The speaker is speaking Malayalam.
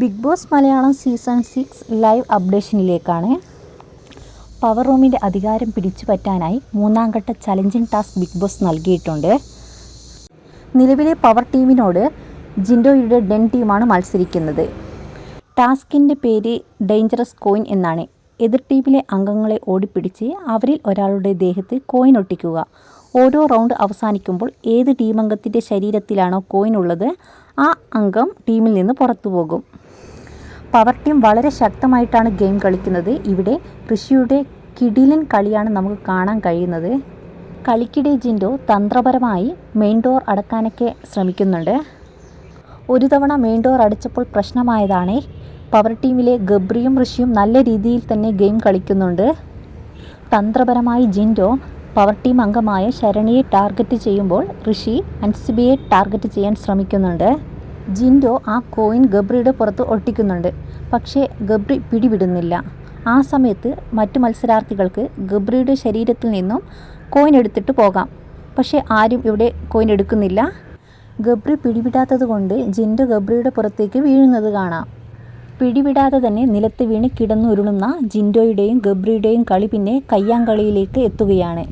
Bigg Boss Malayalam season six live അപ്ഡേഷനിലേക്കാണ്. Power റൂമിന്റെ അധികാരം പിടിച്ചു പറ്റാനായി മൂന്നാം ഘട്ട ചലഞ്ചിങ് ടാസ്ക് ബിഗ് ബോസ് നൽകിയിട്ടുണ്ട്. നിലവിലെ പവർ ടീമിനോട് ജിൻഡോയുടെ ഡെൻ ടീമാണ് മത്സരിക്കുന്നത്. ടാസ്കിന്റെ പേര് ഡേഞ്ചറസ് കോയിൻ എന്നാണ്. എതിർ ടീമിലെ അംഗങ്ങളെ ഓടിപ്പിടിച്ച് അവരിൽ ഒരാളുടെ ദേഹത്ത് കോയിൻ ഒട്ടിക്കുക. ഓരോ റൗണ്ട് അവസാനിക്കുമ്പോൾ ഏത് ടീമംഗത്തിന്റെ ശരീരത്തിലാണോ കോയിൻ ഉള്ളത് ആ അംഗം ടീമിൽ നിന്ന് പുറത്തു പോകും. പവർ ടീം വളരെ ശക്തമായിട്ടാണ് ഗെയിം കളിക്കുന്നത്. ഇവിടെ ഋഷിയുടെ കിടിലൻ കളിയാണ് നമുക്ക് കാണാൻ കഴിയുന്നത്. കളിക്കിടെ ജിൻഡോ തന്ത്രപരമായി മെയിൻ ഡോർ അടക്കാനൊക്കെ ശ്രമിക്കുന്നുണ്ട്. ഒരു തവണ മെയിൻ ഡോർ അടിച്ചപ്പോൾ പ്രശ്നമായതാണേ. പവർ ടീമിലെ ഗബ്രിയും ഋഷിയും നല്ല രീതിയിൽ തന്നെ ഗെയിം കളിക്കുന്നുണ്ട്. തന്ത്രപരമായി ജിൻഡോ പവർ ടീം അംഗമായ ശരണിയെ ടാർഗറ്റ് ചെയ്യുമ്പോൾ ഋഷി അൻസിബിയെ ടാർഗറ്റ് ചെയ്യാൻ ശ്രമിക്കുന്നുണ്ട്. ജിൻഡോ ആ കോയിൻ ഗബ്രിയുടെ പുറത്ത് ഒട്ടിക്കുന്നുണ്ട് പക്ഷേ ഗബ്രി പിടിവിടുന്നില്ല. ആ സമയത്ത് മറ്റു മത്സരാർത്ഥികൾക്ക് ഗബ്രിയുടെ ശരീരത്തിൽ നിന്നും കോയിൻ എടുത്തിട്ട് പോകാം. പക്ഷേ ആരും ഇവിടെ കോയിൻ എടുക്കുന്നില്ല. ഗബ്രി പിടിവിടാത്തത് കൊണ്ട് ജിൻഡോ ഗബ്രിയുടെ പുറത്തേക്ക് വീഴുന്നത് കാണാം. പിടിവിടാതെ തന്നെ നിലത്ത് വീണ് കിടന്നുരുളുന്ന ജിൻഡോയുടെയും ഗബ്രിയുടെയും കളി പിന്നെ കയ്യാങ്കളിയിലേക്ക് എത്തുകയാണ്.